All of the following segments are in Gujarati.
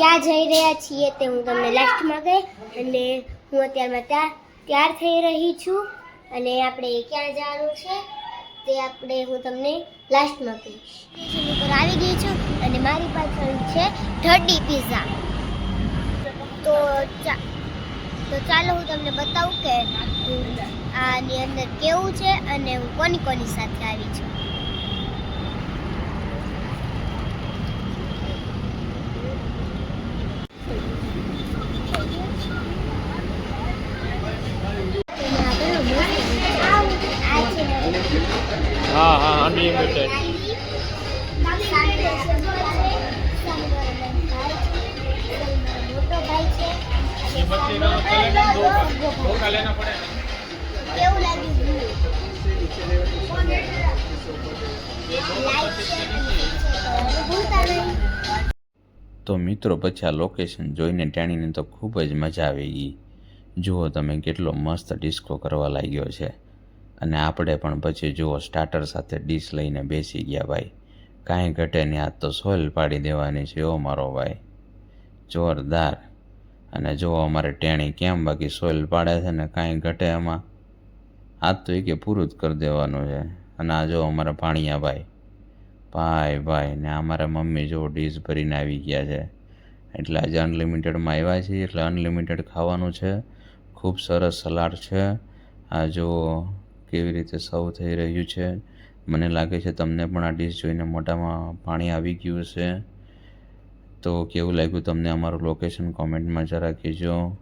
ક્યાં જઈ રહ્યા છીએ તે હું તમને લાસ્ટમાં કહી અને હું અત્યારમાં ત્યાં, તૈયાર થઈ રહી છું. અને આપણે ક્યાં જવાનું છે તે આપણે હું તમને લાસ્ટમાં કહીશ. સ્ટેશન ઉપર આવી ગઈ છું અને મારી પાછળ છે ઢડી પીઝા તો તો ચાલો હું તમને બતાવું કે આની અંદર કેવું છે અને હું કોની કોની સાથે આવી છું. હા હા અનલિમિટેડ તો મિત્રો, પછી આ લોકેશન જોઈને ટેણીને તો ખૂબ જ મજા આવી ગઈ. જુઓ તમે કેટલો મસ્ત ડિસ્કો કરવા લાગ્યો છે. અને આપણે પણ પછી જુઓ સ્ટાર્ટર સાથે ડીશ લઈને બેસી ગયા ભાઈ. કાંઈ ઘટે નહીં આજ તો સોલ પાડી દેવાની છે એવો મારો ભાઈ. જોરદાર. અને જુઓ, અમારે ટેણી કેમ બાકી સોઇલ પાડે છે ને કાંઈ ઘટે એમાં આજ તો એ કે પૂરું જ કરી દેવાનું છે. અને આ જો અમારા ભાણિયા ભાઈ. ભાઈ ભાઈ, ને અમારા મમ્મી જો ડીશ ભરીને આવી ગયા છે. એટલે આજે અનલિમિટેડમાં આવ્યા છીએ, એટલે અનલિમિટેડ ખાવાનું છે. ખૂબ સરસ સલાડ છે. આ જો કેવી રીતે સર્વ થઈ રહ્યું છે? મને લાગે છે તમને પણ આ ડીશ જોઈને મોઢામાં પાણી આવી ગયું હશે. તો કેવું લાગ્યું તમને અમારું લોકેશન કોમેન્ટમાં જરા કહેજો.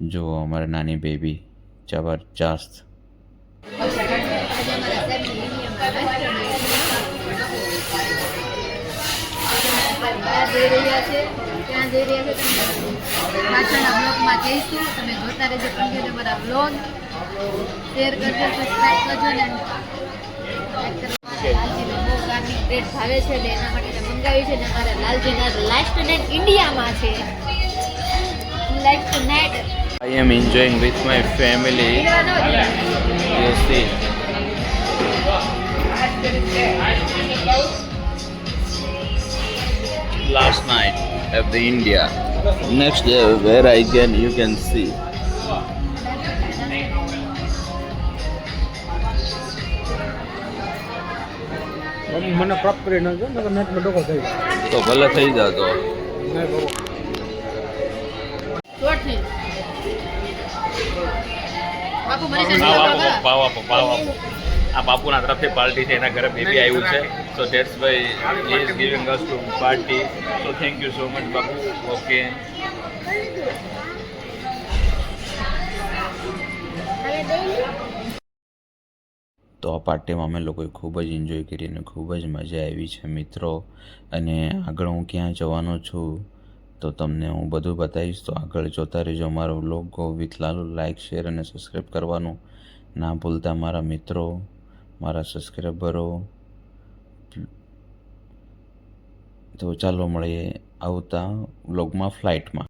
જુઓ અમારી નાની બેબી જબરજસ્ત. જઈ રહ્યા છે. ત્યાં જઈ રહ્યા છે. પાછળના બ્લોગમાં જઈશું. તમે જોતા રહેજો કન્ટિન્યુ બધા blog શેર કરજો સબસ્ક્રાઈબ કરજો ને like કરજો. લાલજીને બહુ ગાર્લિક બ્રેડ ભાવે છે એટલે એના માટે મેં મંગાવી છે ને અમારા લાલજીના લાસ્ટ નાઇટ ઇન્ડિયામાં છે like tonight I am enjoying with my family. You see. Last night at the India. Next day where I can you can see. મને પ્રાપ્ત કરી નાખજો નકર નેટમાં ડોકો થઈ તો ભલે થઈ ભાવ આપો આ બાપુના તરફથી પાર્ટી છે એના ઘરે બેબી આવ્યું છે. So that's why he is giving us to party so thank you so much Bapu. Okay Thank બેન તો આ પાર્ટીમાં અમે લોકોએ ખૂબ જ એન્જોય કરી અને ખૂબ જ મજા આવી છે, મિત્રો. અને આગળ હું ક્યાં જવાનો છું તો તમને હું બધું બતાવીશ. તો આગળ જોતા રહેજો મારો go with Lalu. Like share અને સબસ્ક્રાઈબ કરવાનું ના ભૂલતા મારા મિત્રો, મારા સબસ્ક્રાઈબરો તો ચાલો મળીએ આવતા વ્લોગમાં ફ્લાઇટમાં